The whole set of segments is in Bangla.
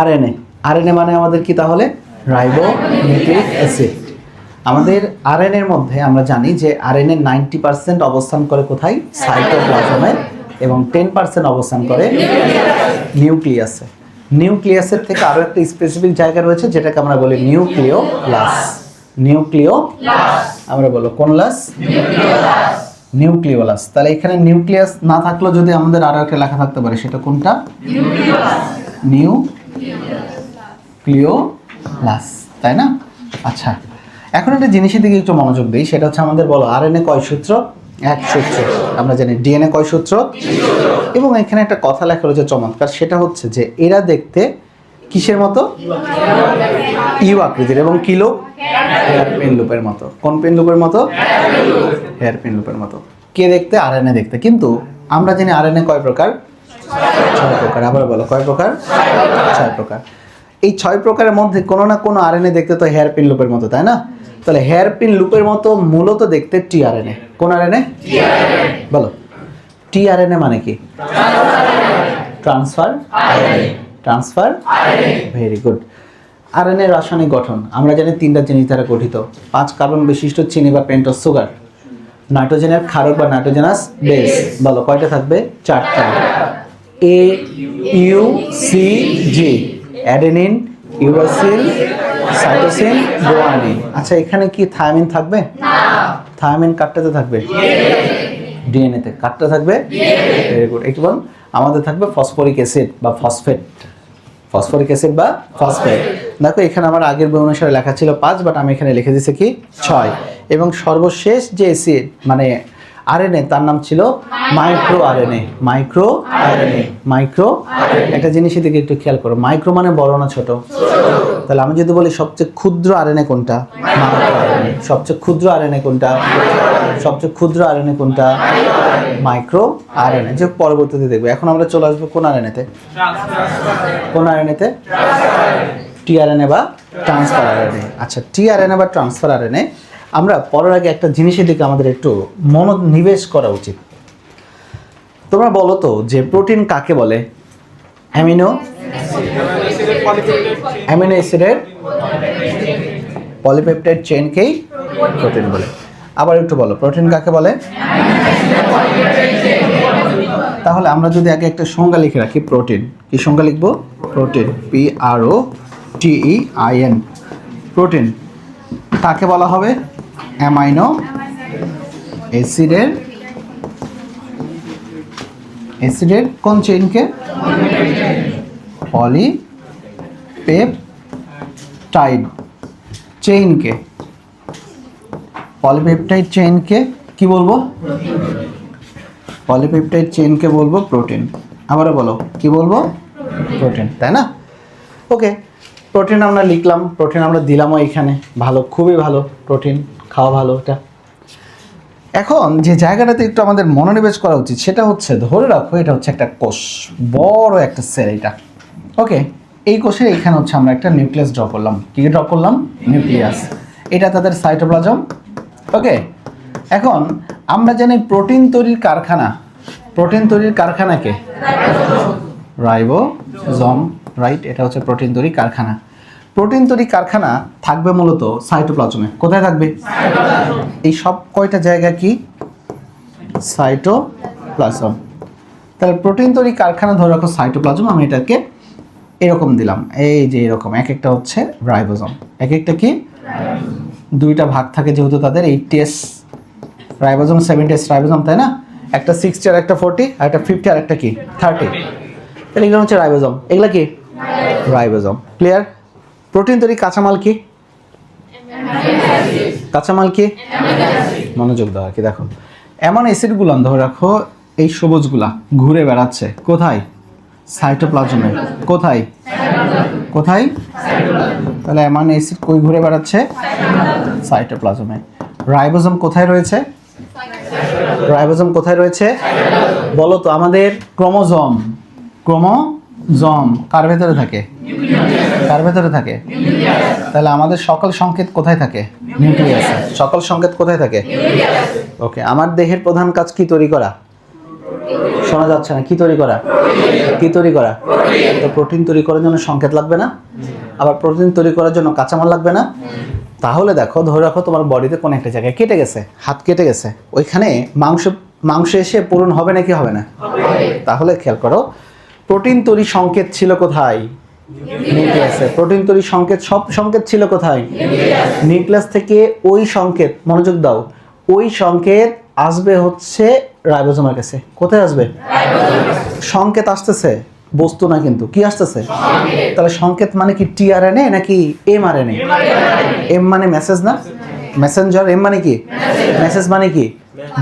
আরএনএ। আরএনএ মানে আমাদের কি তাহলে? Ribonucleic acid. আমাদের আরএনএ এর মধ্যে আমরা জানি যে আরএনএ নাইনটি পার্সেন্ট অবস্থান করে কোথায়? সাইটোপ্লাজমে এবং টেন পার্সেন্ট অবস্থান করে নিউক্লিয়াসে। নিউক্লিয়াসের থেকে আরও একটা স্পেসিফিক জায়গা রয়েছে, যেটাকে আমরা বলি নিউক্লিও লাস নিউক্লিও আমরা বলো কোন লাস নিউক্লিওলাস। তাহলে এখানে নিউক্লিয়াস না থাকলেও যদি আমাদের আরও একটা লেখা থাকতে পারে, সেটা কোনটা? নিউ ক্লিওলাস, তাই না? আচ্ছা এখন একটা জিনিসের দিকে একটু মনোযোগ দিই, সেটা হচ্ছে আমাদের বলো আরএনএ কয় সূত্র? এক সূত্র, আমরা জানি ডিএনএ কয় সূত্র? এবং এখানে একটা কথা লেখা রয়েছে চমৎকার, সেটা হচ্ছে যে এরা দেখতে কিসের মতো? ইউ আকৃতির, এবং কিলো? হেয়ার পেন লুপের মতো। কোন পেন লুপের মতো? হেয়ার পেন লুপের মতো। কে দেখতে? আরএনএ দেখতে। কিন্তু আমরা জানি আরএনএ কয় প্রকার? ছয় প্রকার। আবার বলো কয় প্রকার? ছয় প্রকার। এই ছয় প্রকারের মধ্যে কোনো না কোনো আরএনএ দেখতে তো হেয়ার পিন লুপের মতো তাই না? তাহলে হেয়ার পিন লুপের মতো মূলত দেখতে টি আরএনএ কোন আরএনএ বলো। টি আরএনএ মানে কি? Transfer transfer very good RNA রাসায়নিক গঠন। আমরা জানি তিনটা জিনিস দ্বারা গঠিত। পাঁচ কার্বন বিশিষ্ট চিনি বা পেন্টস সুগার নাইট্রোজেনের ক্ষারক বা নাইট্রোজেনাস বেস বলো কয়টা থাকবে? চারটা। A U C G adenine uracil cytosine guanine আচ্ছা এখানে কি থায়ামিন থাকবে? থায়ামিন কাটটাতে থাকবে? ডিএনএতে কাটটা থাকবে? ভেরি গুড একটু বল আমাদের থাকবে ফসফরিক অ্যাসিড বা ফসফেট। ফসফরিক অ্যাসিড বা ফসফেট। দেখো এখানে আমার আগের বই অনুসারে লেখা ছিল পাঁচ বাট আমি এখানে লিখে দিয়েছি কি? ছয়। এবং সর্বশেষ যে অ্যাসিড মানে আরএনএ, তার নাম ছিল micro RNA. Micro RNA, micro একটা জিনিসের দিকে একটু খেয়াল করো, মাইক্রো মানে বড় না ছোট? তাহলে আমি যদি বলি সবচেয়ে ক্ষুদ্র আরএনএ কোনটা? Micro RNA. সবচেয়ে ক্ষুদ্র আরএনএ কোনটা? সবচেয়ে ক্ষুদ্র আরএনএ কোনটা? Micro RNA. যে পরবর্তীতে দেখবে। এখন আমরা চলে আসব কোন আরএনএতে? কোন আরএনএতে? টিআরএনএ বা ট্রান্সফার আরএনএ। আচ্ছা টিআরএনএ বা ট্রান্সফার আরএনএ আমরা পড়ার আগে একটা জিনিসের দিকে আমাদের একটু মনোনিবেশ করা উচিত। তোমরা বলো তো যে প্রোটিন কাকে বলে? অ্যামিনো? অ্যামিনো অ্যাসিডের পলিপেপটাইড চেনকেই প্রোটিন বলে। আবার একটু বলো, প্রোটিন কাকে বলে? তাহলে আমরা যদি আগে একটা সংজ্ঞা লিখে রাখি, প্রোটিন। কি সংজ্ঞা লিখব? Protein, P R O T E I N, protein. কাকে বলা হবে? অ্যামাইনো অ্যাসিডের অ্যাসিডের কোন চেইনকে পলি পেপটাইড চেইনকে পলিপেপটাইড চেইনকে কি বলব? পলিপেপটাইড চেইনকে বলব প্রোটিন আবারও বলো কি বলব? প্রোটিন তাই না? ওকে প্রোটিন আমরা লিখলাম প্রোটিন আমরা দিলামও এখানে। ভালো খুবই ভালো প্রোটিন খাওয়া ভালো এটা। এখন যে জায়গাটাতে একটু আমাদের মনোনিবেশ করা উচিত সেটা হচ্ছে ধরে রাখো এটা হচ্ছে একটা কোষ বড় একটা সেল এটা। ওকে এই কোষের এখানে হচ্ছে আমরা একটা নিউক্লিয়াস ড্র করলাম। কি ড্র করলাম? নিউক্লিয়াস। এটা তাদের সাইটোপ্লাজম ওকে এখন আমরা জানি প্রোটিন তৈরির কারখানা। প্রোটিন তৈরির কারখানাকে রাইবোজম। রাইট এটা হচ্ছে প্রোটিন তৈরির কারখানা। প্রোটিন তৈরি কারখানা থাকবে মূলত সাইটোপ্লাজমে। কোথায় থাকবে? এই সব কয়টা জায়গা কি? সাইটোপ্লাজম। তাহলে প্রোটিন তৈরি কারখানা ধরে রাখো সাইটোপ্লাজম, আমি এটাকে এরকম দিলাম। এই যে এরকম, এক একটা হচ্ছে রাইবোজম। এক একটা কি? দুইটা ভাগ থাকে যেহেতু তাদের eighty S ribosome seventy S ribosome, তাই না? একটা সিক্সটি আর একটা ফোরটি, আর একটা ফিফটি আর একটা কি? থার্টি। তাহলে এগুলো হচ্ছে রাইবোজম। এগুলো কি? রাইবোজম। ক্লিয়ার? প্রোটিন তৈরি কাঁচামাল কি? কাঁচামাল কি? মনোযোগ দেওয়া কি, দেখো। এমন অ্যাসিডগুলো ধরে রাখো, এই সবুজগুলা ঘুরে বেড়াচ্ছে। কোথায়? সাইটোপ্লাজমে কোথায়? কোথায়? তাহলে অ্যামাইনো অ্যাসিড কই ঘুরে বেড়াচ্ছে? সাইটোপ্লাজমে রাইবোজম কোথায় রয়েছে? রাইবোজম কোথায় রয়েছে? বলো তো, আমাদের ক্রোমোজম। ক্রোমোজম কার ভেতরে থাকে? কার ভেতরে থাকে? তাহলে আমাদের সকল সংকেত কোথায় থাকে? নিউক্লিয়াসে সকল সংকেত কোথায় থাকে? ওকে আমার দেহের প্রধান কাজ কি তৈরি করা? শোনা যাচ্ছে না কি তৈরি করা? কি তৈরি করা? তো প্রোটিন তৈরি করার জন্য সংকেত লাগবে না। আবার প্রোটিন তৈরি করার জন্য কাঁচামাল লাগবে না। তাহলে দেখো ধরে রাখো তোমার বডিতে কোনো একটা জায়গায় কেটে গেছে হাত কেটে গেছে। ওইখানে মাংস মাংস এসে পূরণ হবে নাকি হবে না? তাহলে খেয়াল করো প্রোটিন তৈরি সংকেত ছিল কোথায়? নিউক্লিয়াসে প্রোটিন তৈরি সংকেত সব সংকেত ছিল কোথায়? নিউক্লিয়াস। থেকে ওই সংকেত মনোযোগ দাও ওই সংকেত আসবে হচ্ছে রাইবোজোমের কাছে। কোথায় আসবে? সংকেত আসতেছে বস্তু না কিন্তু কি আসতেছে? তাহলে সংকেত মানে কি টিআরএনএ নাকি এম এমআরএনএ এম মানে মেসেজ না? মেসেঞ্জার এম মানে কি? মেসেজ মানে কি?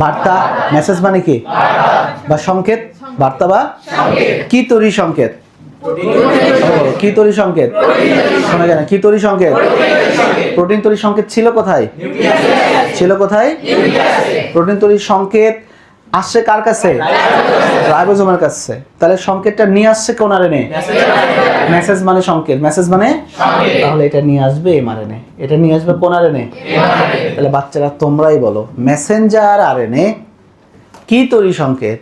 বার্তা। মেসেজ মানে কি? বা সংকেত? বার্তা বা? কি তৈরি সংকেত? কি তৈরি সংকেত? শোনা যায় না। কি তৈরি সংকেত? প্রোটিন তৈরি সংকেত ছিল কোথায়? ছিল কোথায়? প্রোটিন তৈরি সংকেত আসছে কার কাছে? রাইবোজোমের কাছে। তাহলে সংকেতটা নিয়ে আসছে কোন আরএনএ মেসেজ মানে সংকেত। মেসেজ মানে? তাহলে এটা নিয়ে আসবে এমআরএনএ এটা নিয়ে আসবে কোন আরএনএ তাহলে বাচ্চারা তোমরাই বলো। মেসেঞ্জার আরএনএ কি তৈরি সংকেত?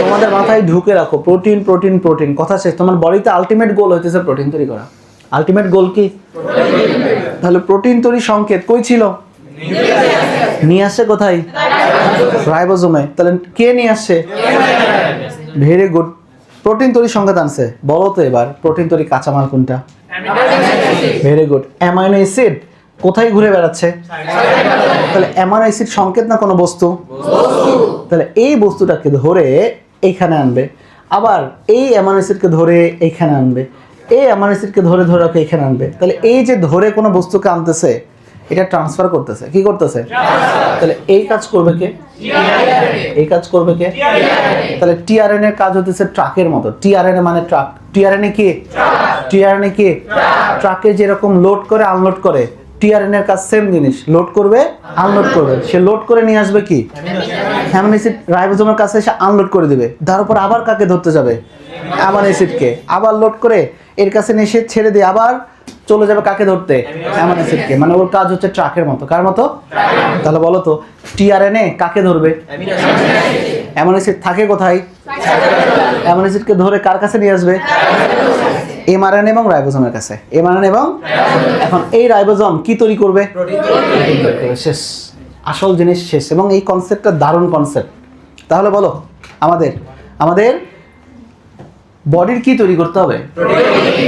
তোমাদের মাথায় ঢুকে রাখো প্রোটিন প্রোটিন প্রোটিন কথা শেষ, তোমার বডিতে আলটিমেট গোল হইতেছে প্রোটিন তৈরি করা। আলটিমেট গোল কি? তাহলে প্রোটিন তৈরি সংকেত কই ছিল? নিয়ে আসছে কোথায়? রাইবোজোমে। তাহলে কে নিয়ে আসছে ভেরি গুড। প্রোটিন তৈরি সংকেত আনছে। বলো তো এবার প্রোটিন তৈরি কাঁচামাল কোনটা? Very good. Amino acid. কোথায় ঘুরে বেড়াচ্ছে? তাহলে অ্যাসিড সংকেত না কোনো বস্তু? তাহলে এই বস্তুটাকে ধরে এইখানে আনবে। আবার এই অ্যামাইনো অ্যাসিডকে ধরে এইখানে আনবে। এই অ্যামাইনো অ্যাসিডকে ধরে ধরে ওকে এখানে আনবে। তাহলে এই যে ধরে কোনো বস্তুকে আনতেছে, এটা ট্রান্সফার করতেছে। কি করতেছে? তাহলে এই কাজ করবে কে? এই কাজ করবে কে? তাহলে টিআরএন এর কাজ হতেছে ট্রাকের মতো। টিআরএন মানে ট্রাক। টিআরএন এ কি? টিআরএন এ কি? ট্রাকে যেরকম লোড করে আনলোড করে টিআরএন এর কাজ সেম জিনিস। লোড করবে আনলোড করবে। সে লোড করে নিয়ে আসবে কি? অ্যামিনো অ্যাসিড রাইবোজোমের কাছে এসে আনলোড করে দিবে। তার উপর আবার কাকে ধরতে যাবে? অ্যামিনো অ্যাসিডকে আবার লোড করে এর কাছে নিয়ে এসে ছেড়ে দিয়ে আবার চলে যাবে কাকে ধরতে? অ্যামিনো অ্যাসিডকে মানে ওর কাজ হচ্ছে ট্রাকের মতো। কার মতো? তাহলে বলো তো টিআরএনএ কাকে ধরবে? অ্যামিনো অ্যাসিড থাকে কোথায়? অ্যামিনো অ্যাসিডকে ধরে কার কাছে নিয়ে আসবে? এমআরএনএ এবং রাইবোজোমের কাছে। এমআরএন এবং এখন এই রাইবোজোম কি তৈরি করবে? তৈরি করবে, শেষ। আসল জিনিস শেষ। এবং এই কনসেপ্টটা দারুণ কনসেপ্ট তাহলে বলো আমাদের আমাদের বডির কি তৈরি করতে হবে?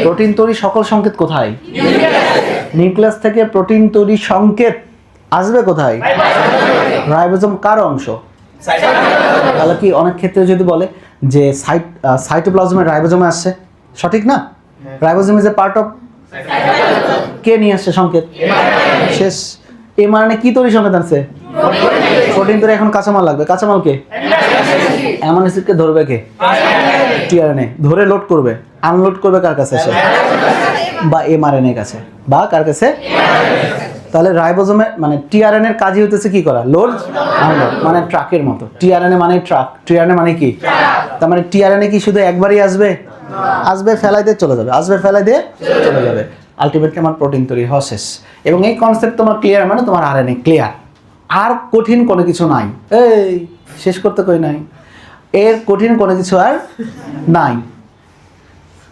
প্রোটিন তৈরি সকল সংকেত কোথায়? নিউক্লিয়াস থেকে প্রোটিন তৈরি সংকেত আসবে কোথায়? রাইবোজোম কার অংশ? তাহলে কি অনেক ক্ষেত্রে যদি বলে যে সাইট সাইটোপ্লাজমের রাইবোজোমে আসছে? সঠিক না? Ribosome is a part of কে নিয়ে আসছে সংকেত? শেষ। এ মানে কি তৈরি সংকেত আনছে? প্রোটিন তৈরি এখন কাঁচামাল লাগবে। কাঁচামাল কে? অ্যামাইনো অ্যাসিডকে ধরবে কে? টিআরএনএ। ধরে লোড করবে। আনলোড করবে কার কাছে? সে বা এমআরএনএ কাছে। বা কার কাছে? তাহলে রাইবোজোমে মানে টিআরএন এর কাজই হতেছে কি করা? লোড আনলোড মানে ট্রাকের মতো। টিআরএনএ মানে ট্রাক। টিআরএনএ মানে কি? তার মানে টিআরএনএ কি শুধু একবারই আসবে? আসবে ফেলাই দিয়ে চলে যাবে। আসবে ফেলাই দিয়ে চলে যাবে। আলটিমেটলি আমার প্রোটিন তৈরি হওয়া শেষ। এবং এই কনসেপ্ট তোমার ক্লিয়ার মানে তোমার আরএনএ ক্লিয়ার আর কঠিন কোনো কিছু নাই। এই, শেষ করতে কই নাই? এর কঠিন কোনো কিছু আর নাই।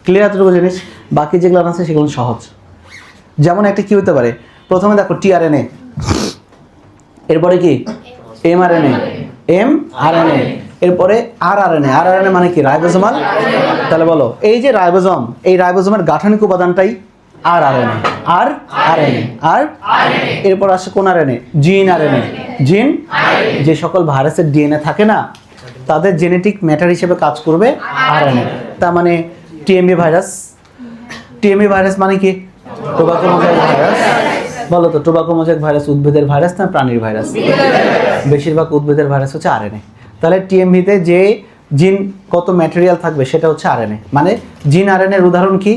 ক্লিয়ার এতটুকু জিনিস। বাকি যেগুলো আছে সেগুলো সহজ। যেমন একটা কি হতে পারে? প্রথমে দেখো টিআরএনএ এরপরে কি এমআরএনএ এম আরএনএ এরপরে আর আরএনএ আর আরএনএ মানে কি রাইবোজোমাল তাহলে বলো এই যে রাইবোজোম এই রাইবোজোমের গাঠনিক উপাদানটাই আর আরএনএ আর আরএনএ আর এরপর আসে কোন আরএনএ জিন আরএনএ জিন যে সকল ভাইরাসের ডিএনএ থাকে না তাদের জেনেটিক ম্যাটার হিসেবে কাজ করবে আর আরএনএ তার মানে টিএমবি ভাইরাস টিএমই ভাইরাস মানে কি টোবাকো ভাইরাস বলো তো টোবাকো মোজাইক ভাইরাস উদ্ভিদের ভাইরাস না প্রাণীর ভাইরাস বেশিরভাগ উদ্ভিদের ভাইরাস হচ্ছে আরএনএ তাহলে টিএমভিতে যে জিন কত ম্যাটেরিয়াল থাকবে সেটা হচ্ছে আর আরএনএ মানে জিন আরএনএর উদাহরণ কি?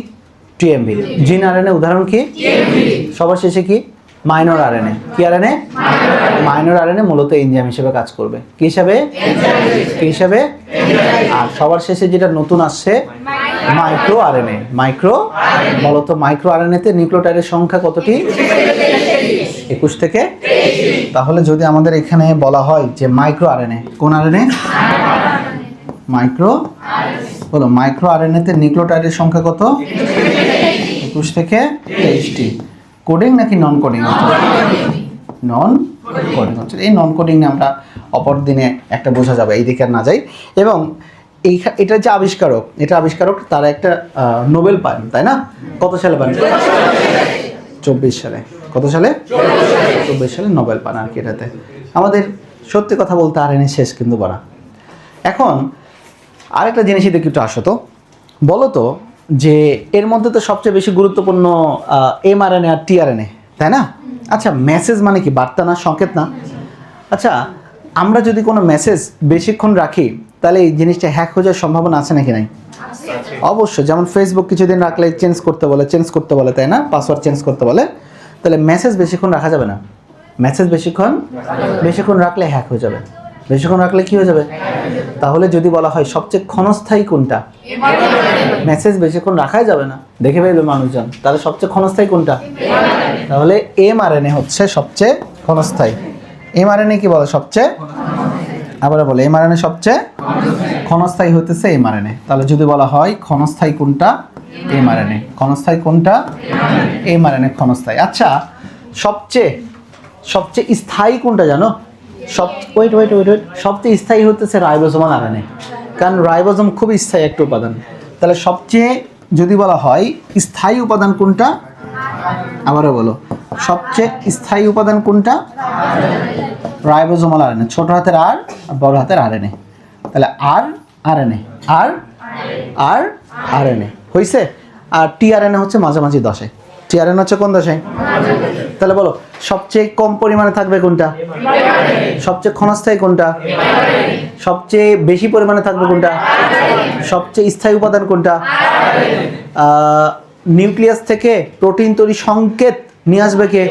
টিএমভি জিন আরএনএ উদাহরণ কি? সবার শেষে কি? মাইনর আর আরএনএ কি আরএনএ মাইনর আর আরএনএ মূলত এনজাইম হিসেবে কাজ করবে। কি হিসাবে? কি হিসাবে? আর সবার শেষে যেটা নতুন আসছে মাইক্রো আরএনএ। মাইক্রো? বলতো মাইক্রো আরএনএতে নিউক্লিওটাইডের সংখ্যা কতটি? একুশ থেকে? তাহলে যদি আমাদের এখানে বলা হয় যে মাইক্রো আরএনএ, কোন আরএনএ? মাইক্রো? বলো, মাইক্রো আরএনএতে নিউক্লিওটাইডের সংখ্যা কত? একুশ থেকে তেইশটি। কোডিং নাকি নন কোডিং নন কোডিং হচ্ছে এই নন কোডিং আমরা অপর দিনে একটা বোঝা যাবে, এই দিকে আর না যাই। এবং এই এটা যে আবিষ্কারক, এটা আবিষ্কারক তারা একটা নোবেল পান, তাই না? কত সালে পান? চব্বিশ সালে। কত সালে? চব্বিশ সালে নোবেল পান আর কি এটাতে। আমাদের সত্যি কথা বলতে আর এনে শেষ কিন্তু বলা এখন, আরেকটা জিনিসই দেখি একটু আসো তো। বলো তো যে এর মধ্যে তো সবচেয়ে বেশি গুরুত্বপূর্ণ এমআরএনএ আর টিআরএনএ, তাই না? আচ্ছা মেসেজ মানে কি? বার্তা না, সংকেত না? আচ্ছা আমরা যদি কোনো মেসেজ বেশিক্ষণ রাখি তাহলে এই জিনিসটা হ্যাক হয়ে যাওয়ার সম্ভাবনা আছে নাকি নাই? অবশ্যই, যেমন ফেসবুক কিছুদিন রাখলে চেঞ্জ করতে বলে চেঞ্জ করতে বলে, তাই না? পাসওয়ার্ড চেঞ্জ করতে বলে। তাহলে মেসেজ বেশিক্ষণ রাখা যাবে না। মেসেজ বেশিক্ষণ বেশিক্ষণ রাখলে হ্যাক হয়ে যাবে। বেশিক্ষণ রাখলে কি হয়ে যাবে? তাহলে যদি বলা হয় সবচেয়ে ক্ষণস্থায়ী কোনটা? মেসেজ বেশিক্ষণ রাখাই যাবে না। দেখে ফেলবে মানুষজন। তাহলে সবচেয়ে ক্ষণস্থায়ী কোনটা? তাহলে এম আর হচ্ছে সবচেয়ে ক্ষণস্থায়ী। এম আর কি বলে? সবচেয়ে আবার বলে এম আর সবচেয়ে ক্ষণস্থায়ী হতেছে এম আর তাহলে যদি বলা হয় ক্ষণস্থায়ী কোনটা? এম আর ক্ষণস্থায়ী কোনটা? এম আর ক্ষণস্থায়ী। আচ্ছা সবচেয়ে সবচেয়ে স্থায়ী কোনটা জানো? সব ওয়েট ওয়েট ওয়েট ওয়েট সবচেয়ে স্থায়ী হতেছে রাইবোজোমাল আরএনএ কারণ রাইবোজোম খুব স্থায়ী একটা উপাদান। তাহলে সবচেয়ে যদি বলা হয় স্থায়ী উপাদান কোনটা? আবারও বলো, সবচেয়ে স্থায়ী উপাদান কোনটা? রাইবোজোমাল আরএনএ, ছোট হাতের আর আর বড় হাতের আরএনএ। তাহলে আর আর আরএনএ, আর আর আর আরএনএ। হইছে? আর টিআরএনএ হচ্ছে মাঝামাঝি দশে। টিআরএনএ হচ্ছে কোন দশে? তাহলে বলো, সবচেয়ে কম পরিমাণে থাকবে কোনটা? সবচেয়ে ক্ষণস্থায়ী কোনটা? সবচেয়ে বেশি পরিমাণে থাকবে কোনটা? সবচেয়ে স্থায়ী উপাদান কোনটা? নিউক্লিয়াস থেকে প্রোটিন তৈরি সংকেত নিয়ে আসবে কে?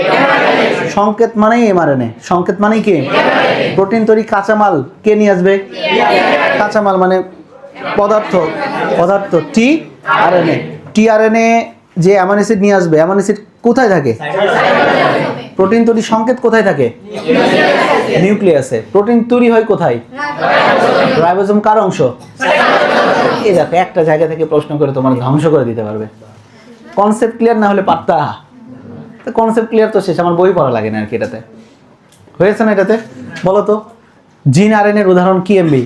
সংকেত মানেই এমআরএনএ। সংকেত মানেই কে? প্রোটিন তৈরি কাঁচামাল। কে নিয়ে আসবে? কাঁচামাল মানে পদার্থ। পদার্থ টি আর এন এ। টি আর এন এ যে অ্যামাইনো অ্যাসিড নিয়ে আসবে, অ্যামাইনো অ্যাসিড কোথায় থাকে? প্রোটিন তৈরি সংকেত কোথায় থাকে? নিউক্লিয়াসে। প্রোটিন তৈরি হয় কোথায়? রাইবোজোম কার অংশ? এই দেখো, একটা জায়গা থেকে প্রশ্ন করে তোমার ধ্বংস করে দিতে পারবে। কনসেপ্ট ক্লিয়ার না হলে পারতা কনসেপ্ট ক্লিয়ার তো শেষ, আমার বই পড়া লাগে না আর কি এটাতে। হয়েছে না এটাতে? বলো তো। জিন আর এর উদাহরণ কি এমবি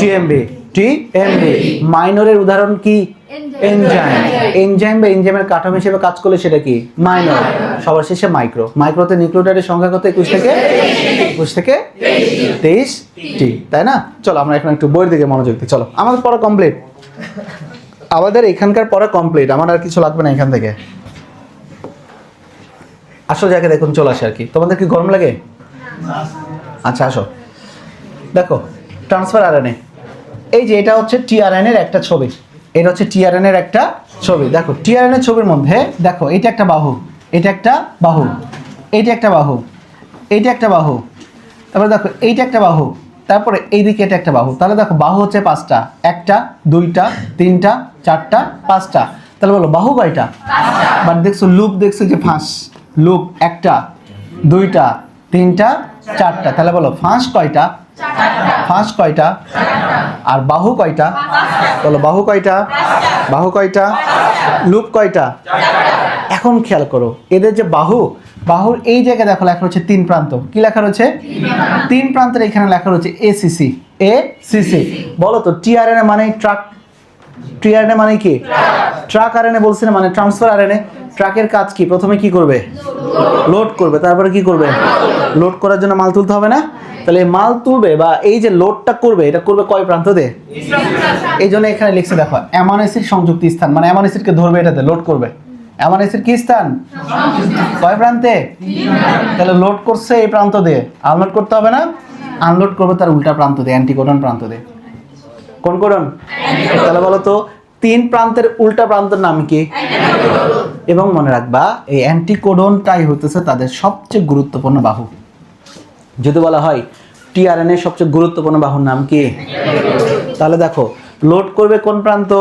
টিএমবি টি এমবি মাইনরের উদাহরণ কি? এনজাইম। এনজাইম বা এনজাইমের কাঠামো হিসেবে কাজ করলে সেটা কি? মাইনর। সবার শেষে মাইক্রো। মাইক্রোতে নিউক্লিওটাইডের সংখ্যা কত? একুশ থেকে? একুশ থেকে? তেইশ। টি। তাই না? চলো, আমরা এখন একটু বইয়ের দিকে মনোযোগ দিই। চলো, আমাদের পড়া কমপ্লিট আমাদের এখানকার পড়া কমপ্লিট আমার আর কিছু লাগবে না এখান থেকে। আসো জায়গায় দেখুন চলে আসে আর কি। তোমাদের কি গরম লাগে? আচ্ছা আসো। দেখো ট্রান্সফার আরএনএ এই যে এটা হচ্ছে টিআরএন এর একটা ছবি। এটা হচ্ছে টিআরএন এর একটা ছবি। দেখো টিআরএন এর ছবির মধ্যে দেখো এটা একটা বাহু। এটা একটা বাহু। এইটা একটা বাহু। এইটা একটা বাহু। তারপরে দেখো এইটা একটা বাহু। তারপরে এইদিকে এটা একটা বাহু। তাহলে দেখো বাহু হচ্ছে পাঁচটা। একটা দুইটা তিনটা চারটা পাঁচটা। তাহলে বলো বাহু কয়টা? বাট দেখছ লুপ দেখছ যে ফাঁস। লুপ একটা, দুইটা, তিনটা, চারটা। তাহলে বলো, ফাঁস কয়টা? ফাঁস কয়টা? আর বাহু কয়টা? বলো, বাহু কয়টা? বাহু কয়টা? লুপ কয়টা? এখন খেয়াল করো, এদের যে বাহু, বাহুর এই জায়গায় দেখো লেখা রয়েছে তিন প্রান্ত। কি লেখা রয়েছে? তিন প্রান্তের এখানে লেখা রয়েছে এ এসিসি এ সিসি বলো তো টিআরএনএ মানে ট্রাক টিআরএনএ মানে কি? ট্রাক আরএনএ বলছি না মানে ট্রান্সফার আরএনএ ট্রাকের কাজ কি? প্রথমে কি করবে? লোড করবে। তারপরে কি করবে? লোড করার জন্য মাল তুলতে হবে না? তাহলে মাল তুলবে বা এই যে লোডটা করবে, এটা করবে কয় প্রান্ত দিয়ে? এই জন্য এখানে লিখছে, দেখো অ্যামাইনো অ্যাসিড সংযুক্ত স্থান। মানে অ্যামাইনো অ্যাসিডকে ধরবে এটাতে লোড করবে। অ্যাসিড কি স্থান? কয় প্রান্তে? তাহলে লোড করছে এই প্রান্ত দিয়ে। আনলোড করতে হবে না? আনলোড করবে তার উল্টা প্রান্ত দিয়ে অ্যান্টিকোডন প্রান্ত দিয়ে। কোন কোডন তাহলে বলো তো তিন প্রান্তের উল্টা প্রান্তের নাম কি? এবং মনে রাখবা, এই অ্যান্টিকোডনটাই হতেছে তাদের সবচেয়ে গুরুত্বপূর্ণ বাহু। যদি বলা হয় টিআরএনএ সবচেয়ে গুরুত্বপূর্ণ বাহুর নাম কি? তাহলে দেখো, লোড করবে কোন প্রান্ত?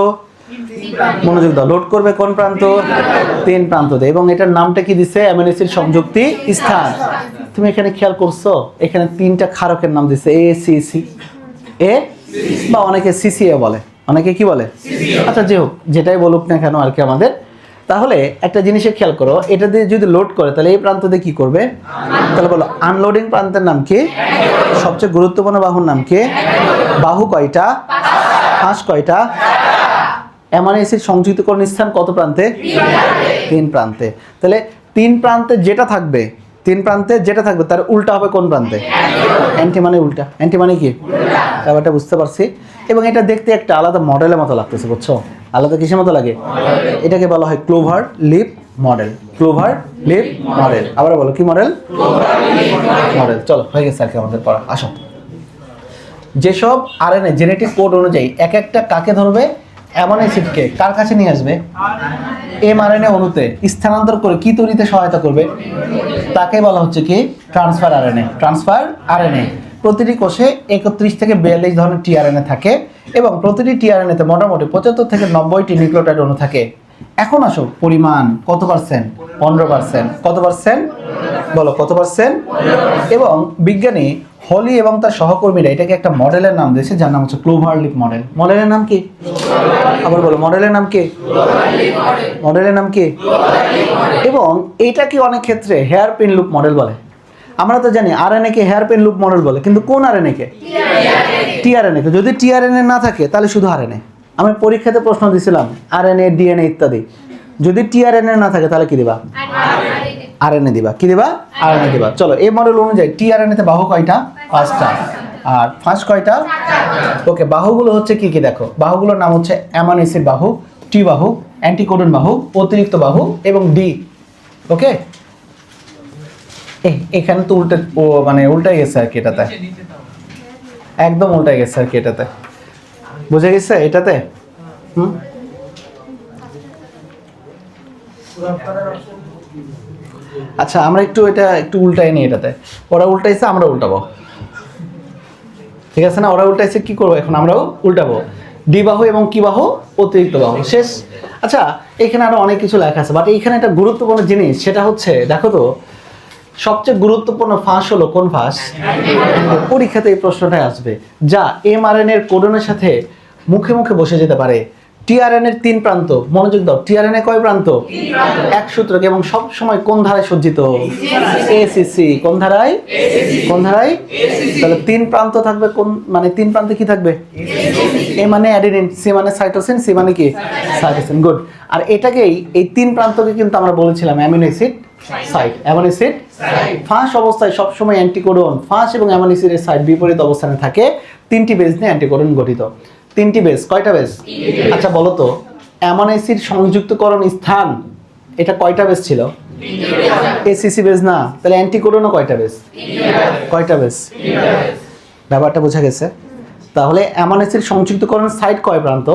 মনোযোগ দাও, লোড করবে কোন প্রান্ত? তিন প্রান্ততে। এবং এটার নামটা কি দিছে? অ্যামিনোসিড সংযুক্তি স্থান। তুমি এখানে খেয়াল করছ? এখানে তিনটা ক্ষারকের নাম দিছে, এ, সি সি, এ, বা অনেকে সিসিএ বলে। অনেকে কি বলে? আচ্ছা যে হোক যেটাই বলুক না কেন আর কি আমাদের। তাহলে একটা জিনিসে খেয়াল করো এটা দিয়ে যদি লোড করে তাহলে এই প্রান্ত দিয়ে কি করবে? তাহলে বলো আনলোডিং প্রান্তের নাম কি? সবচেয়ে গুরুত্বপূর্ণ বাহুর নাম কি? বাহু কয়টা? ফাঁস কয়টা? এমআরআইসির সংযুক্তকরণ স্থান কত প্রান্তে। তিন প্রান্তে। তাহলে তিন প্রান্তে যেটা থাকবে তিন প্রান্তে যেটা থাকবে, তার উল্টা হবে কোন প্রান্তে? অ্যান্টি মানে উল্টা। অ্যান্টি মানে কি? ব্যাপারটা বুঝতে পারছি। এবং এটা দেখতে একটা আলাদা মডেলের মতো লাগতেছে, বুঝছ? আলাদা কিসের মতো লাগে? এটাকে বলা হয় clover leaf model. Clover leaf model. আবার বলো, কি মডেল? মডেল। চলো, হয়ে গেছে আর কি আমাদের পড়া। আসো। যেসব আরএনএ জেনেটিক কোড অনুযায়ী এক একটা কাকে ধরবে? এমন অ্যাসিডকে কার কাছে নিয়ে আসবে? এমআরএনএ অণুতে স্থানান্তর করে কি তৈরিতে সহায়তা করবে? তাকে বলা হচ্ছে কি? Transfer RNA. Transfer RNA. প্রতিটি কোষে একত্রিশ থেকে বিয়াল্লিশ ধরনের টিআরএনএ থাকে এবং প্রতিটি টিআরএনএতে মোটামুটি পঁচাত্তর থেকে নব্বইটি নিউক্লিওটাইড অণু থাকে। এখন আসো, পরিমাণ কত পার্সেন্ট পনেরো পার্সেন্ট কত পার্সেন্ট বলো, কত পার্সেন্ট এবং বিজ্ঞানী হলি এবং তার সহকর্মীরা, এটাকে একটা মডেলের নাম দিয়েছে, যার নাম হচ্ছে ক্লোভারলিপ মডেল। মডেলের নাম কি? আবার বলো, মডেলের নাম কি? মডেলের নাম কি? এবং এইটাকে অনেক ক্ষেত্রে হেয়ার পিন লুপ মডেল বলে? আমরা তো জানি আরএনএ কে হেয়ার পিন লুপ মডেল বলে, কিন্তু কোন আরএনএ কে? টিআরএনএ কে। যদি টিআরএনএ না থাকে, তাহলে শুধু আরএনএ। আমি পরীক্ষাতে প্রশ্ন দিছিলাম আরএনএ ডিএনএ ইত্যাদি। যদি টিআরএনএ না থাকে, তাহলে কি দিবা? আরএনএ দিবা। কি দিবা? আরএনএ দিবা। চলো, এই মডেল অনুযায়ী টিআরএনএ তে বাহু কয়টা? পাঁচটা। আর ফার্স্ট কয়টা? ওকে, বাহুগুলো হচ্ছে কি কি দেখো? বাহুগুলোর নাম হচ্ছে অ্যামাইনো অ্যাসিড বাহু টি বাহু অ্যান্টিকোডন বাহু, অতিরিক্ত বাহু এবং ডি ওকে? এখানে তো উল্টে মানে উল্টাই গেছে আর কি এটাতে। একদম উল্টাই গেছে আর কি এটাতে। বুঝে গেছে এটাতে? আচ্ছা আমরা একটু এটা একটু উল্টাই নিই এটাতে। ওরা উল্টাইছে, আমরা উল্টাবো। ঠিক আছে না? ওরা উল্টাইছে, কি করব এখন? আমরাও উল্টাবো। দ্বিবাহু এবং কি বাহু অতিরিক্ত বাহু। শেষ? আচ্ছা এখানে আরও অনেক কিছু লেখা আছে বাট এইখানে একটা গুরুত্বপূর্ণ জিনিস, সেটা হচ্ছে, দেখো তো, সবচেয়ে গুরুত্বপূর্ণ ফাঁস হলো কোন ফাঁস? পরীক্ষাতে এই প্রশ্নটাই আসবে। যা এমআরএন এর কোডনের সাথে মুখে মুখে বসে যেতে পারে। টিআরএন এর তিন প্রান্ত। মনোযোগ দাও। টিআরএন এ কয় প্রান্ত? এক সূত্রক এবং সব সময় কোন ধারায় সজ্জিত? এসিসি কোন ধারায়? কোন ধারায়? তাহলে তিন প্রান্ত থাকবে কোন মানে তিন প্রান্তে কি থাকবে? এ মানে অ্যাডিনিন সি মানে সাইটোসিন সি মানে কি? সাইটোসিন গুড আর এটাকেই এই তিন প্রান্তকে কিন্তু আমরা বলেছিলাম amino acid site amino acid ফাঁস অবস্থায় সবসময় অ্যান্টিকোডন ফাঁস এবং অ্যামিনো অ্যাসিডের সাইট বিপরীত অবস্থানে থাকে। তিনটি বেজ নিয়ে অ্যান্টিকোডন গঠিত। তিনটি বেস কয়টা বেস আচ্ছা বলো তো অ্যামিনো অ্যাসিড সংযুক্তকরণ স্থান এটা কয়টা বেস ছিল? এসিসি বেস না তাহলে অ্যান্টিকোডনও কয়টা বেস কয়টা বেস ব্যাপারটা বোঝা গেছে। তাহলে অ্যামিনো অ্যাসিড সংযুক্তকরণ সাইট কয় প্রান্ত?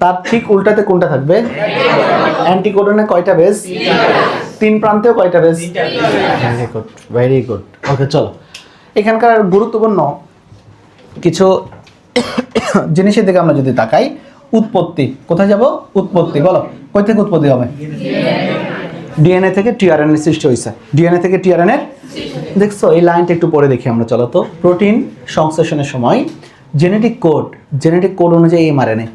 তার ঠিক উল্টাতে কোনটা থাকবে? অ্যান্টিকোডনে কয়টা বেস তিন প্রান্তেও কয়টা base very good very good okay চলো। এখানকার গুরুত্বপূর্ণ কিছু জিনিসের দিকে আমরা যদি তাকাই, উৎপত্তি। কোথায় যাব? উৎপত্তি। বলো, কই থেকে উৎপত্তি হবে? ডিএনএ থেকে টিআরএনএ সৃষ্টি হয়েছে। ডিএনএ থেকে টিআরএনএ দেখছ, এই লাইনটা একটু পরে দেখি আমরা, চলো তো। প্রোটিন সংশ্লেষণের সময় জেনেটিক কোড জেনেটিক কোড অনুযায়ী এমআরএনএ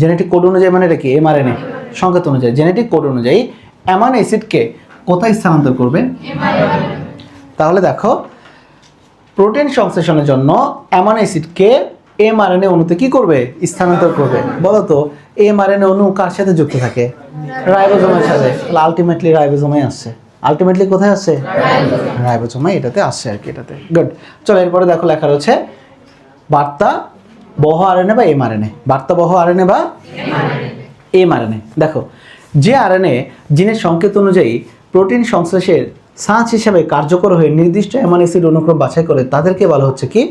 জেনেটিক কোড অনুযায়ী মানে এটা কি? এমআরএনএ সংকেত অনুযায়ী। জেনেটিক কোড অনুযায়ী অ্যামাইনো অ্যাসিডকে কোথায় স্থানান্তর করবে? তাহলে দেখো, প্রোটিন সংশ্লেষণের জন্য অ্যামাইনো অ্যাসিডকে এমআরএনএ অণুতে কি করবে? স্থানান্তর করবে। বলো তো এমআরএনএ অণু কার সাথে যুক্ত থাকে? রাইবোজোমের সাথে। আলটিমেটলি রাইবোজোমে আসছে। আলটিমেটলি কোথায় আসছে? রাইবোজোমে। এটাতে আসছে আর কি এটাতে। গুড চলো এরপরে দেখো লেখা রয়েছে বার্তা বহ আর আরএনএ বা এমআরএনএ বার্তা বহ আর আরএনএ বা এমআরএনএ দেখো যে আর আরএনএ জিনের সংকেত অনুযায়ী প্রোটিন সংশ্লেষের সাঁচ হিসাবে কার্যকর হয়ে নির্দিষ্ট অ্যামাইনো অ্যাসিড অনুক্রম বাছাই করে তাদেরকে বলা হচ্ছে কি?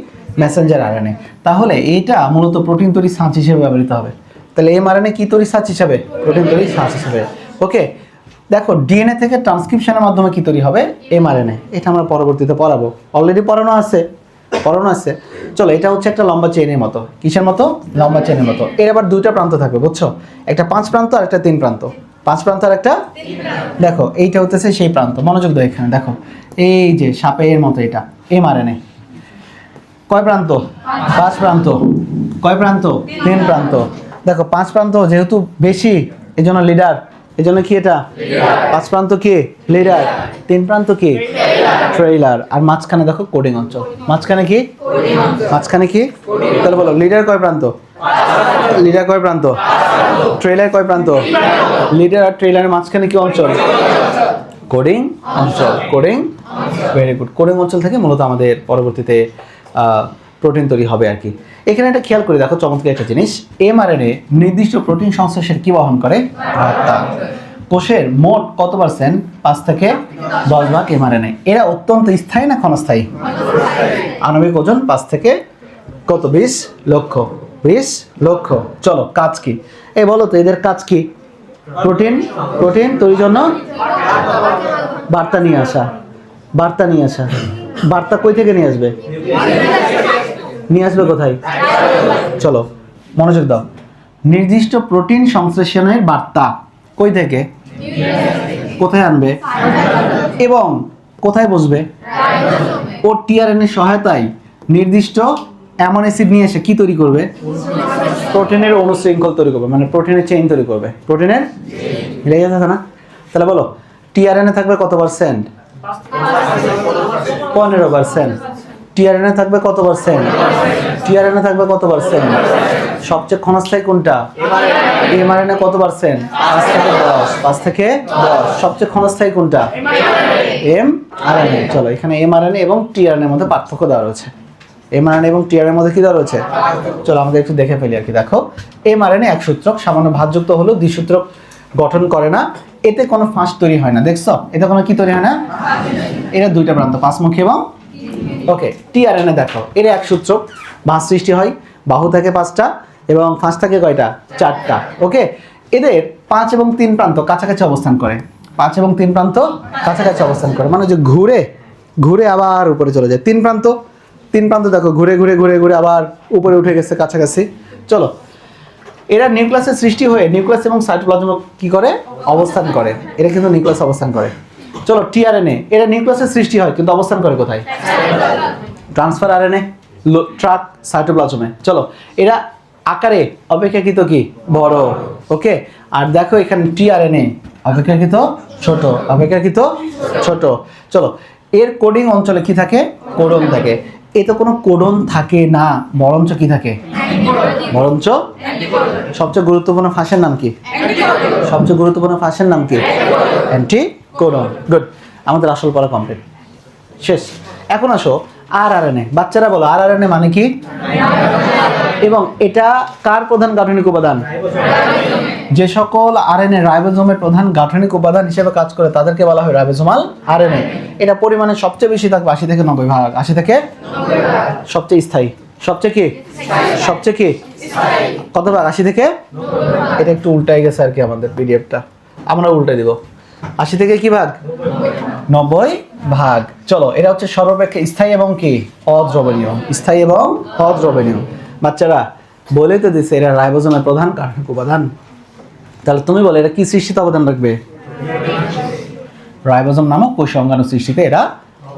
মেসেঞ্জার আরএনএ তাহলে এইটা মূলত প্রোটিন তৈরি সাঁচ হিসেবে ব্যবহৃত হবে। তাহলে এমআরএনএ কি তৈরি সাঁচ হিসাবে? প্রোটিন তৈরি সাঁচ হিসাবে। ওকে দেখো ডিএনএ থেকে ট্রান্সক্রিপশনের মাধ্যমে কী তৈরি হবে? এমআরএনএ এটা আমরা পরবর্তীতে পড়াবো। অলরেডি পড়ানো আছে। পড়ানো আছে। চলো, এটা হচ্ছে একটা লম্বা চেনের মতো। কিসের মতো? লম্বা চেনের মতো। এর আবার দুইটা প্রান্ত থাকবে, বুঝছ? একটা পাঁচ প্রান্ত আর একটা তিন প্রান্ত। পাঁচ প্রান্ত আর একটা দেখো, এইটা হতেছে সেই প্রান্ত। মনোযোগ দাও এখানে। দেখো, এই যে সাপের মতো এটা। এমআরএনএ কয় প্রান্ত? পাঁচ প্রান্ত। কয় প্রান্ত? তিন প্রান্ত। দেখো পাঁচ প্রান্ত যেহেতু বেশি এই জন্য লিডার এই জন্য কি এটা? পাঁচ প্রান্ত কি? লিডার তিন প্রান্ত কি? ট্রেইলার আর মাঝখানে দেখো কোডিং অঞ্চল। মাঝখানে কি? মাঝখানে কি? তাহলে বলো লিডার কয় প্রান্ত? লিডার কয় প্রান্ত? ট্রেলার কয় প্রান্ত? লিডার আর ট্রেলারের মাঝখানে কি অঞ্চল? কোডিং অঞ্চল। কোডিং ভেরি গুড কোডিং অঞ্চল থেকে মূলত আমাদের পরবর্তীতে প্রোটিন তৈরি হবে আর কি। এখানে একটা খেয়াল করে দেখো, চমৎকার একটা জিনিস। এমআরএনএ নির্দিষ্ট প্রোটিন সংশ্লেষের কি বহন করে? বার্তা কোষের মোট কত পার্সেন্ট পাঁচ থেকে দশ ভাগ এমআরএনএ এরা অত্যন্ত স্থায়ী না ক্ষণস্থায়ী? আণবিক ওজন পাঁচ থেকে কত? বিশ লক্ষ। বিশ লক্ষ। চলো, কাজ কি? এই বলো তো, এদের কাজ কি? প্রোটিন প্রোটিন তৈরির জন্য বার্তা নিয়ে আসা। বার্তা নিয়ে আসা। বার্তা কই থেকে নিয়ে আসবে? নিয়ে আসবে কোথায়? চলো, মনোযোগ দাও। নির্দিষ্ট প্রোটিন সংশ্লেষণের বার্তা কই থেকে? কোথায় আনবে? এবং কোথায় বসবে? ও টিআরএনএর সহায়তায় নির্দিষ্ট অ্যামোন অ্যাসিড নিয়ে এসে কি তৈরি করবে? প্রোটিনের অনুশৃঙ্খল তৈরি করবে মানে প্রোটিনের চেইন তৈরি করবে। প্রোটিনের লেগে থাকে না? তাহলে বলো টিআরএনএ থাকবে কত পার্সেন্ট পনেরো পার্সেন্ট টিআরএনএ থাকবে কত পার্সেন্ট টিআরএনএ থাকবে কত পার্সেন্ট সবচেয়ে ক্ষণস্থায়ী কোনটা? এমআরএনএ কত পার্সেন্ট পাঁচ থেকে দশ। পাঁচ থেকে দশ সবচেয়ে ক্ষণস্থায়ী কোনটা? এম আরএনএ চলো, এখানে এম আর এমআরএনএ এবং টিআরএনএর মধ্যে পার্থক্য দেওয়া রয়েছে। এমআরএনএ এবং টিআরএর মধ্যে কি দেওয়া রয়েছে? চলো, আমাদের একটু দেখে ফেলি আর কি। দেখো, এমআরএনএ এক সূত্রক, সামান্য ভাতযুক্ত হলেও দ্বিসূত্রক গঠন করে না। এতে কোনো ফাঁস তৈরি হয় না, দেখছ? এতে কোনো কি তৈরি হয় না? এটা দুইটা প্রান্ত পাঁচমুখী এবং ওকে, টিআরএনএ দেখো এর এক সূত্র ভাঁজ সৃষ্টি হয়, বাহু থাকে পাঁচটা, এবং ফাঁস থাকে কয়টা? চারটা, ওকে? এদের পাঁচ এবং তিন প্রান্ত কাছাকাছি অবস্থান করে। পাঁচ এবং তিন প্রান্ত কাছাকাছি অবস্থান করে মানে যে ঘুরে ঘুরে আবার উপরে চলে যায়। তিন প্রান্ত তিন প্রান্ত দেখো, ঘুরে ঘুরে ঘুরে ঘুরে আবার উপরে উঠে গেছে কাছাকাছি। চলো এরা নিউক্লাসের সৃষ্টি হয়ে নিউক্লাস এবং সাইটোপ্লাজম কি করে? অবস্থান করে। এরা কিন্তু নিউক্লাস অবস্থান করে। চলো, টিআরএনএ, এরা নিউক্লাসের সৃষ্টি হয়, কিন্তু অবস্থান করে কোথায়? ট্রান্সফার আরএনএ ট্রাক, সাইটোপ্লাজমে। চলো, এরা আকারে অপেক্ষাকৃত কি? বড়। ওকে? আর দেখো এখানে টিআরএনএ, অপেক্ষাকৃত ছোট অপেক্ষাকৃত ছোট। চলো, এর কোডিং অঞ্চলে কি থাকে? কোডন থাকে। এতে কোনো কোডন থাকে না বরঞ্চ কি থাকে? বরঞ্চ সবচেয়ে গুরুত্বপূর্ণ ফাঁসের নাম কি? সবচেয়ে গুরুত্বপূর্ণ ফাঁসের নাম কি? অ্যান্টি কোডন গুড আমাদের আসল পড়া কমপ্লিট শেষ। এখন আসো আর আর এন বাচ্চারা বলো আর আর এন মানে কি? এবং এটা কার প্রধান গাঠনিক উপাদান? যে সকল আরএনএ রাইবোজোমের প্রধান গাঠনিক উপাদান হিসেবে কাজ করে, তাদেরকে বলা হয় রাইবোজোমাল আরএনএ এটা পরিমাণে সবচেয়ে বেশি থাকবে আশি থেকে নব্বই ভাগ। আশি থেকে সবচেয়ে স্থায়ী। সবচেয়ে কি? সবচেয়ে কি? কত ভাগ আশি থেকে? এটা একটু উল্টাই গেছে আর কি আমাদের পিডিএফটা আমরা উল্টে দিব। আশি থেকে কি ভাগ? নব্বই ভাগ। চলো, এটা হচ্ছে সর্বাপেক্ষা স্থায়ী এবং কি? অদ্রবণীয়। স্থায়ী এবং অদ্রবণীয়। বাচ্চারা বলে তো দিছে, এরা রাইবোজোমের প্রধান কার্যক উপাদান। তাহলে তুমি বলো, এটা কি সৃষ্টিতে অবদান রাখবে? রাইবোজোম নামক কোষ অঙ্গাণু সৃষ্টিতে এরা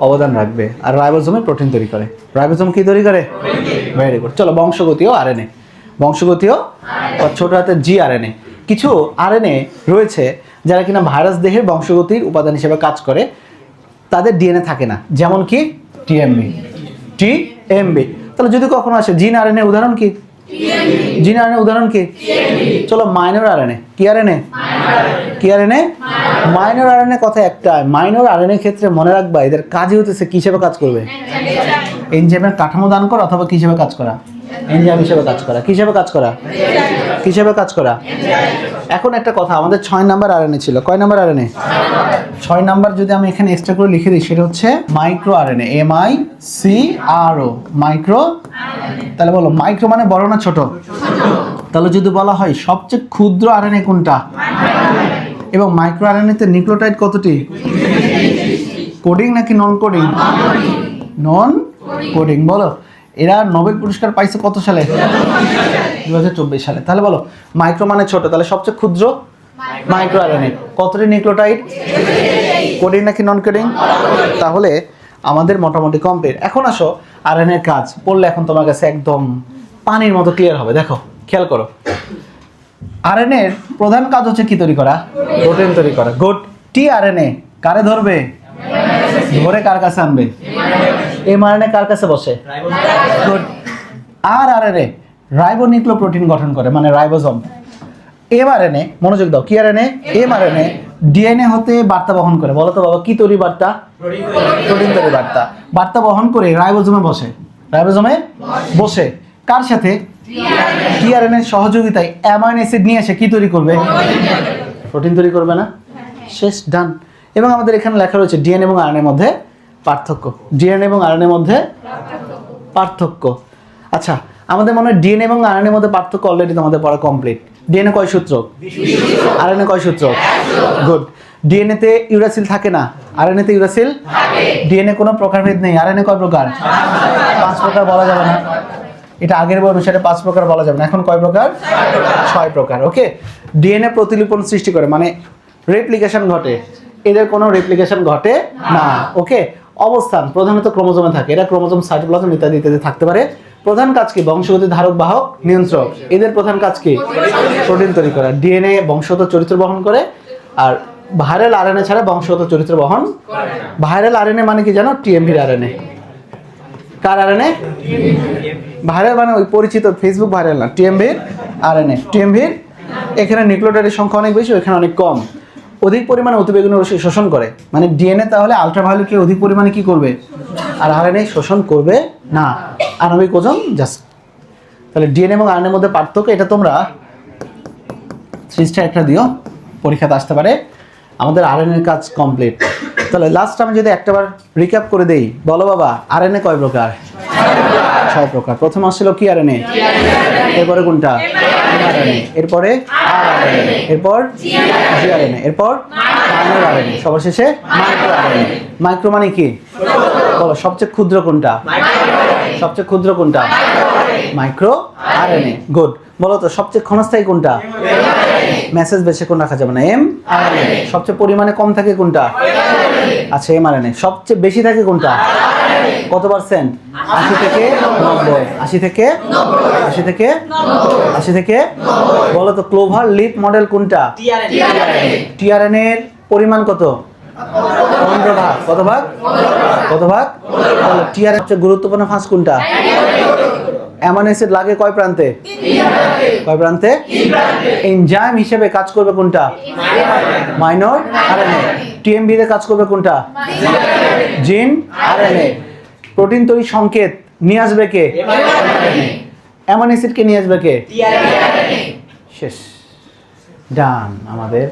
অবদান রাখবে। আর রাইবোজোমে প্রোটিন তৈরি করে। রাইবোজোম কি তৈরি করে? ভেরি গুড চলো বংশগতীয় আরএনএ। বংশগতীয় বা ছোট হাতের জি আরএনএ। কিছু আরএনএ রয়েছে যারা কিনা ভাইরাস দেহের বংশগতির উপাদান হিসেবে কাজ করে। তাদের ডিএনএ থাকে না। যেমন কি? টিএমবি টিএমবি তাহলে যদি কখনো আসে, জিন আরএনএ উদাহরণ কি? জিন আরএনএ উদাহরণ কি? চলো মাইনর আরএনএ কি আরএনএ কি আরএনএ মাইনর আরএনএ কথা একটা। মাইনর আরএনএ ক্ষেত্রে মনে রাখবা এদের কাজই হতেছে কি হিসেবে কাজ করবে? এনজাইমের কাঠামো দান করা অথবা কি হিসেবে কাজ করা? এনজাইম হিসেবে কাজ করা। কি হিসেবে কাজ করা? হিসেবে কাজ করা? এখন একটা কথা, আমাদের ছয় নাম্বার আরএনএ ছিল। কয় নাম্বার আরএনএ ছয় নাম্বার যদি আমি এখানে এক্সট্রা করে লিখে দিই, সেটা হচ্ছে micro RNA M I C R O micro তাহলে বলো মাইক্রো মানে বড় না ছোট? তাহলে যদি বলা হয়, সবচেয়ে ক্ষুদ্র আরএনএ কোনটা? এবং মাইক্রো আরএনএতে নিউক্লিওটাইড কতটি? কোডিং নাকি নন কোডিং নন কোডিং বলো, এরা নোবেল পুরস্কার পাইছে কত সালে? দু হাজার চব্বিশ সালে। তাহলে বলো মাইক্রো মানে ছোট তাহলে সবচেয়ে ক্ষুদ্র মাইক্রো আরএনএ কতটি নিউক্লিওটাইড? কোডিং নাকি নন কোডিং তাহলে আমাদের মোটামুটি কমপ্লিট এখন আসো আরএনএ এর কাজ। পড়লে এখন তোমার কাছে একদম পানির মতো ক্লিয়ার হবে। দেখো খেয়াল করো। আরএনএ এর প্রধান কাজ হচ্ছে কি তৈরি করা? প্রোটিন তৈরি করা। গুড টি আরএনএ কারে ধরবে? ধরে কার কাছে আনবে? এমআরএনএ কার কাছে বসে? গুড আর আরএনএ রাইবোনিউক্লিওপ্রোটিন গঠন করে মানে রাইবোজোম। এমআরএনএ মনোযোগ দাও, কি আরএনএ এমআরএনএ ডিএনএ হতে বার্তা বহন করে। বলো তো বাবা, কি তৈরি বার্তা? প্রোটিন তৈরি বার্তা। বার্তা বহন করে রাইবোজোমে বসে। রাইবোজোমে বসে। কার সাথে? টিআরএনএর সহযোগিতায় অ্যামাইনো অ্যাসিড নিয়ে এসে কি তৈরি করবে? প্রোটিন তৈরি করবে না? শেষ, ডান। এবং আমাদের এখানে লেখা রয়েছে ডিএনএ এবং আরএনএর মধ্যে পার্থক্য। ডিএনএ এবং আরএনএর মধ্যে পার্থক্য। আচ্ছা আমাদের মনে হয় ডিএনএ এবং আরএনএর মধ্যে পার্থক্য অলরেডি তোমাদের পড়া কমপ্লিট ডিএনএ কয় সূত্র? আরএনএ কয় সূত্র? গুড ডিএনএতে ইউরাসিল থাকে না? আরএনএতে ইউরাসিল ডিএনএ কোনো প্রকারভেদ নেই। আরএনএ কয় প্রকার? পাঁচ প্রকার বলা যাবে না। এটা আগের বই অনুসারে পাঁচ প্রকার বলা যাবে না। এখন কয় প্রকার? ছয় প্রকার। ওকে ডিএনএ প্রতিলিপন সৃষ্টি করে। মানে রেপ্লিকেশন ঘটে। এদের কোনো রেপ্লিকেশন ঘটে না। ওকে অবস্থান প্রধানত ক্রোমোজোমে থাকে। এরা ক্রোমোজোম সাইটোপ্লাজম ইত্যাদি ইত্যাদি থাকতে পারে। প্রধান কাজ কি? বংশগতি ধারক, বাহক, নিয়ন্ত্রক। এদের প্রধান কাজ কি? প্রোটিন তৈরি করা। ডিএনএ, বংশগত চরিত্র বহন করে। আর ভাইরাল আরএনএ ছাড়া বংশগত চরিত্র বহন ভাইরাল আরএনএ মানে কি জানো? টিএমভির আরএনএ। কার আরএনএ? ভাইরাল মানে ওই পরিচিত ফেসবুক ভাইরাল না। টিএমভির আরএনএ। টিএমভির, এখানে নিউক্লিওটাইডের সংখ্যা অনেক বেশি ওখানে অনেক কম। অধিক পরিমাণে অতিবেগুনি রশ্মি শোষণ করে। মানে ডিএনএ তাহলে আলট্রাভায়োলেটকে অধিক পরিমাণে কি করবে? আর আরএনএ শোষণ করবে না। আণবিক ওজন জাস্ট তাহলে ডিএনএ এবং আরএনএর মধ্যে পার্থক্য এটা তোমরা থ্রিস্টার একটা দিও। পরীক্ষাতে আসতে পারে। আমাদের আরএনএর কাজ কমপ্লিট তাহলে লাস্ট আমি যদি একটাবার রিক্যাপ করে দেই। বলো বাবা আরএনএ কয় প্রকার? ছয় প্রকার। প্রথম আসছিল কি আরএনএ এরপরে কোনটা? এরপরে? এরপর? জিআরএনএ এরপর? মাইনর আরএনএ সবার শেষে? মাইক্রো আরএনএ মাইক্রো মানে কি? বলো সবচেয়ে ক্ষুদ্র কোনটা? সবচেয়ে ক্ষুদ্র কোনটা? Micro RNA good. বলো তো সবচেয়ে ক্ষণস্থায়ী কোনটা? মেসেজ বেশিক্ষণ রাখা যাবে না? এম সবচেয়ে পরিমাণে কম থাকে কোনটা? আচ্ছা এম আরএনএ সবচেয়ে বেশি থাকে কোনটা? কত পার্সেন্ট? আশি থেকে নব্বই। আশি থেকে আশি থেকে আশি থেকে বলো তো ক্লোভার লিপ মডেল কোনটা? টিআরএন এর পরিমাণ কত? পনেরো ভাগ। কত ভাগ? কত ভাগ? টিআর সবচেয়ে গুরুত্বপূর্ণ ফাঁস কোনটা? অ্যামাইনো অ্যাসিড লাগে কয় প্রান্তে? কয় প্রান্তে? এনজাইম হিসেবে কাজ করবে কোনটা? মাইনর আরএনএ টিএমবি তে কাজ করবে কোনটা? জিন আরএনএ প্রোটিন তৈরি সংকেত নিয়ে আসবে কে? অ্যামাইনো অ্যাসিডকে নিয়ে আসবে কে? শেষ। ডান আমাদের